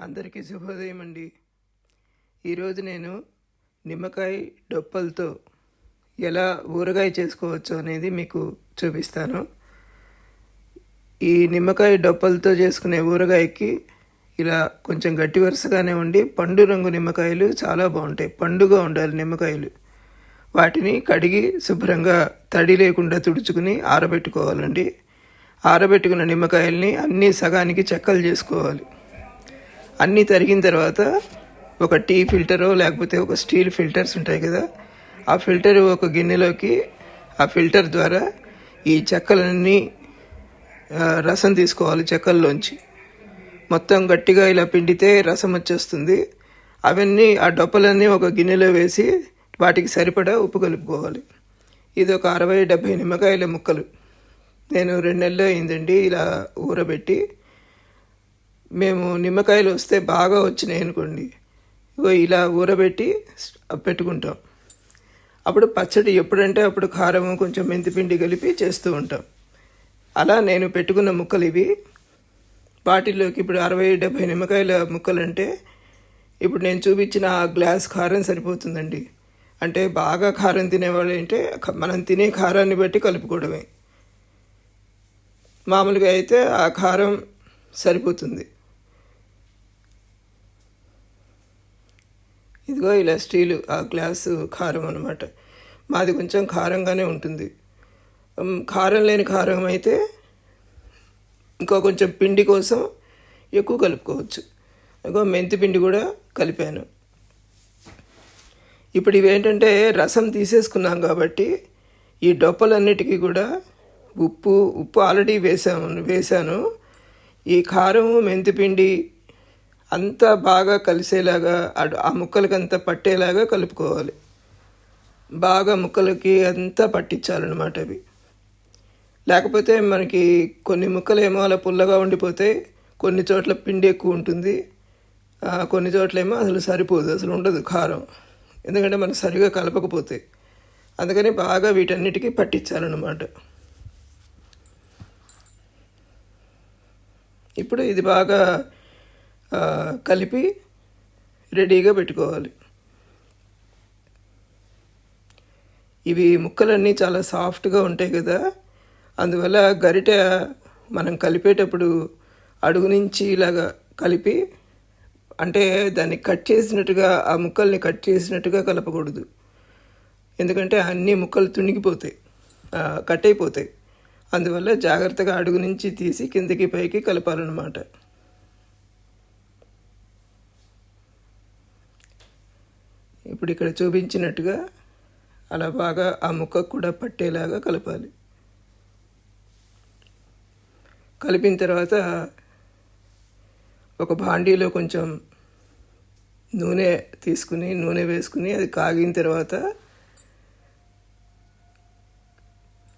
అందరికీ శుభోదయం అండి. ఈరోజు నేను నిమ్మకాయ డొప్పలతో ఎలా ఊరగాయ చేసుకోవచ్చు అనేది మీకు చూపిస్తాను. ఈ నిమ్మకాయ డొప్పలతో చేసుకునే ఊరగాయకి ఇలా కొంచెం గట్టి వరుసగానే ఉండి పండు రంగు నిమ్మకాయలు చాలా బాగుంటాయి. పండుగా ఉండాలి నిమ్మకాయలు. వాటిని కడిగి శుభ్రంగా తడి లేకుండా తుడుచుకుని ఆరబెట్టుకోవాలండి. ఆరబెట్టుకున్న నిమ్మకాయల్ని అన్నీ సగానికి చెక్కలు చేసుకోవాలి. అన్నీ తరిగిన తర్వాత ఒక టీ ఫిల్టరో లేకపోతే ఒక స్టీల్ ఫిల్టర్స్ ఉంటాయి కదా ఆ ఫిల్టర్ ఒక గిన్నెలోకి ఆ ఫిల్టర్ ద్వారా ఈ చెక్కలన్నీ రసం తీసుకోవాలి చెక్కల్లోంచి. మొత్తం గట్టిగా ఇలా పిండితే రసం వచ్చేస్తుంది. అవన్నీ ఆ డొప్పలన్నీ ఒక గిన్నెలో వేసి వాటికి సరిపడా ఉప్పు కలుపుకోవాలి. ఇది ఒక అరవై డెబ్భై నిమ్మకాయల ముక్కలు. నేను రెండు నెలలు అయిందండి ఇలా ఊరబెట్టి. మేము నిమ్మకాయలు వస్తే బాగా వచ్చినాయి అనుకోండి. ఇగో ఇలా ఊరబెట్టి పెట్టుకుంటాం. అప్పుడు పచ్చడి ఎప్పుడంటే అప్పుడు కారం కొంచెం మెంతిపిండి కలిపి చేస్తూ ఉంటాం. అలా నేను పెట్టుకున్న ముక్కలు ఇవి. వాటిల్లోకి ఇప్పుడు అరవై డెబ్భై నిమ్మకాయల ముక్కలు అంటే ఇప్పుడు నేను చూపించిన ఆ గ్లాస్ కారం సరిపోతుందండి. అంటే బాగా కారం తినేవాళ్ళు అంటే మనం తినే కారాన్ని బట్టి కలుపుకోవడమే. మామూలుగా అయితే ఆ కారం సరిపోతుంది. ఇదిగో ఇలా స్టీలు ఆ గ్లాసు కారం అనమాట మాది కొంచెం కారంగానే ఉంటుంది. కారం లేని కారం అయితే ఇంకో కొంచెం పిండి కోసం ఎక్కువ కలుపుకోవచ్చు. ఇంకో మెంతి పిండి కూడా కలిపాను. ఇప్పుడు ఇవేంటంటే రసం తీసేసుకున్నాం కాబట్టి ఈ డొప్పలన్నిటికీ కూడా ఉప్పు ఉప్పు ఆల్రెడీ వేసాము వేసాను. ఈ కారం మెంతిపిండి అంతా బాగా కలిసేలాగా ఆ ఆ ముక్కలకంతా పట్టేలాగా కలుపుకోవాలి. బాగా ముక్కలకి అంతా పట్టించాలన్నమాట అవి. లేకపోతే మనకి కొన్ని ముక్కలు ఏమో అలా పుల్లగా ఉండిపోతాయి కొన్ని చోట్ల పిండి ఎక్కువ ఉంటుంది. కొన్ని చోట్ల ఏమో అసలు సరిపోదు అసలు ఉండదు కారం. ఎందుకంటే మనం సరిగా కలపకపోతే. అందుకని బాగా వీటన్నిటికీ పట్టించాలన్నమాట. ఇప్పుడు ఇది బాగా కలిపి రెడీగా పెట్టుకోవాలి. ఇవి ముక్కలన్నీ చాలా సాఫ్ట్గా ఉంటాయి కదా. అందువల్ల గరిటె మనం కలిపేటప్పుడు అడుగు నుంచి ఇలాగా కలిపి అంటే దాన్ని కట్ చేసినట్టుగా ఆ ముక్కల్ని కట్ చేసినట్టుగా కలపకూడదు. ఎందుకంటే అన్ని ముక్కలు తుణిగిపోతాయి కట్ అయిపోతాయి. అందువల్ల జాగ్రత్తగా అడుగు నుంచి తీసి కిందకి పైకి కలపాలన్నమాట. ఇప్పుడు ఇక్కడ చూపించినట్టుగా అలా బాగా ఆ ముక్కకు కూడా పట్టేలాగా కలపాలి. కలిపిన తర్వాత ఒక భాండీలో కొంచెం నూనె తీసుకుని నూనె వేసుకుని అది కాగిన తర్వాత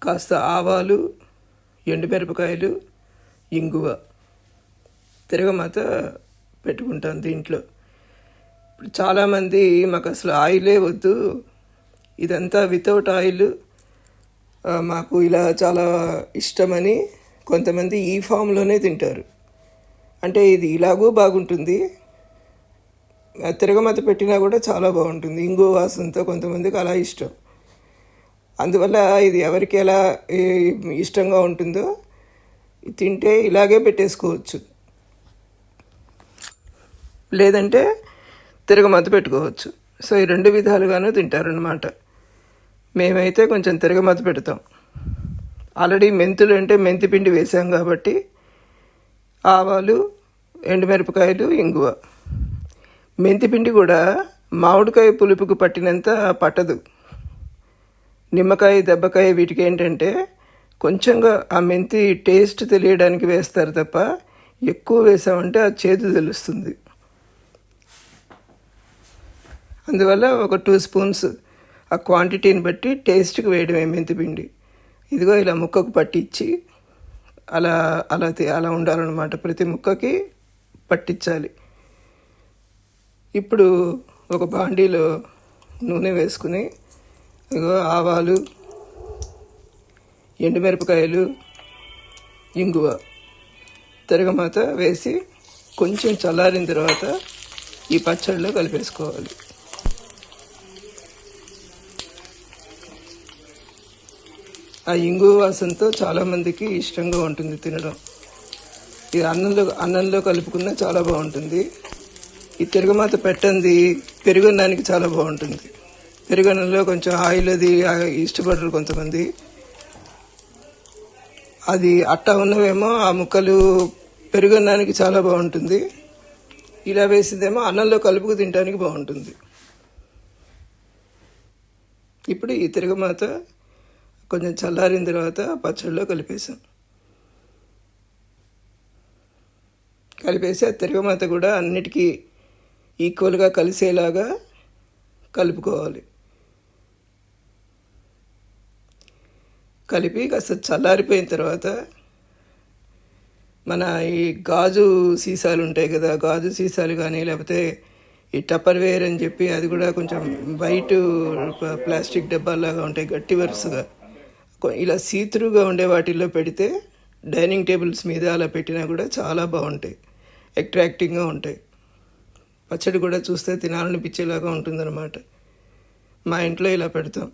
కాస్త ఆవాలు ఎండుమిరపకాయలు ఇంగువ తిరగమాత పెట్టుకుంటాను దీంట్లో. ఇప్పుడు చాలామంది మాకు అసలు ఆయిలే వద్దు. ఇదంతా వితౌట్ ఆయిల్ మాకు ఇలా చాలా ఇష్టమని కొంతమంది ఈ ఫామ్లోనే తింటారు. అంటే ఇది ఇలాగూ బాగుంటుంది. తిరగమత పెట్టినా కూడా చాలా బాగుంటుంది. ఇంగు వాసనతో కొంతమందికి అలా ఇష్టం. అందువల్ల ఇది ఎవరికి ఎలా ఇష్టంగా ఉంటుందో తింటే ఇలాగే పెట్టేసుకోవచ్చు. లేదంటే తిరగమత పెట్టుకోవచ్చు. సో ఈ రెండు విధాలుగాను తింటారనమాట మేమైతే కొంచెం తిరగమత పెడతాం. ఆల్రెడీ మెంతులు అంటే మెంతి పిండి వేసాం కాబట్టి ఆవాలు ఎండుమిరపకాయలు ఇంగువ. మెంతి పిండి కూడా మామిడికాయ పులుపుకు పట్టినంత పట్టదు. నిమ్మకాయ దెబ్బకాయ వీటికి ఏంటంటే కొంచెంగా ఆ మెంతి టేస్ట్ తెలియడానికి వేస్తారు తప్ప ఎక్కువ వేసామంటే ఆ చేదు తెలుస్తుంది. అందువల్ల ఒక టూ స్పూన్స్ ఆ క్వాంటిటీని బట్టి టేస్ట్కి వేయడమే మెంతిపిండి ఇదిగో ఇలా ముక్కకు పట్టించి అలా అలా అలా ఉండాలన్నమాట. ప్రతి ముక్కకి పట్టించాలి. ఇప్పుడు ఒక బాండీలో నూనె వేసుకుని ఇదిగో ఆవాలు ఎండుమిరపకాయలు ఇంగువ తిరగమాత వేసి కొంచెం చల్లారిన తర్వాత ఈ పచ్చడిలో కలిపేసుకోవాలి. ఆ ఇంగు వాసనతో చాలామందికి ఇష్టంగా ఉంటుంది తినడం. ఇది అన్నంలో అన్నంలో కలుపుకున్న చాలా బాగుంటుంది. ఈ తిరగమాత పెట్టంది పెరుగన్నానికి చాలా బాగుంటుంది. పెరుగన్నంలో కొంచెం ఆయిల్ అది ఇష్టపడరు కొంతమంది. అది అట్టా ఉన్నవేమో ఆ ముక్కలు పెరుగన్నానికి చాలా బాగుంటుంది. ఇలా వేసిందేమో అన్నంలో కలుపుకు తినడానికి బాగుంటుంది. ఇప్పుడు ఈ తిరగమాత కొంచెం చల్లారిన తర్వాత పచ్చడిలో కలిపేసాం కలిపేసి ఆ తిరగమాత కూడా అన్నిటికీ ఈక్వల్గా కలిసేలాగా కలుపుకోవాలి. కలిపి కాస్త చల్లారిపోయిన తర్వాత మన ఈ గాజు సీసాలు ఉంటాయి కదా గాజు సీసాలు కానీ లేకపోతే ఈ టప్పర్ వేర్ అని చెప్పి అది కూడా కొంచెం వైట్ ప్లాస్టిక్ డబ్బాలాగా ఉంటాయి గట్టి వరుసగా. ఇలా సీత్రూగా ఉండే వాటిల్లో పెడితే డైనింగ్ టేబుల్స్ మీద అలా పెట్టినా కూడా చాలా బాగుంటాయి. అట్రాక్టింగ్గా ఉంటాయి. పచ్చడి కూడా చూస్తే తినాలనిపించేలాగా ఉంటుందన్నమాట. మా ఇంట్లో ఇలా పెడతాం.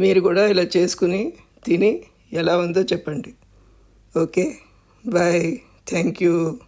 మీరు కూడా ఇలా చేసుకుని తిని ఎలా ఉందో చెప్పండి. ఓకే? బాయ్. Thank you.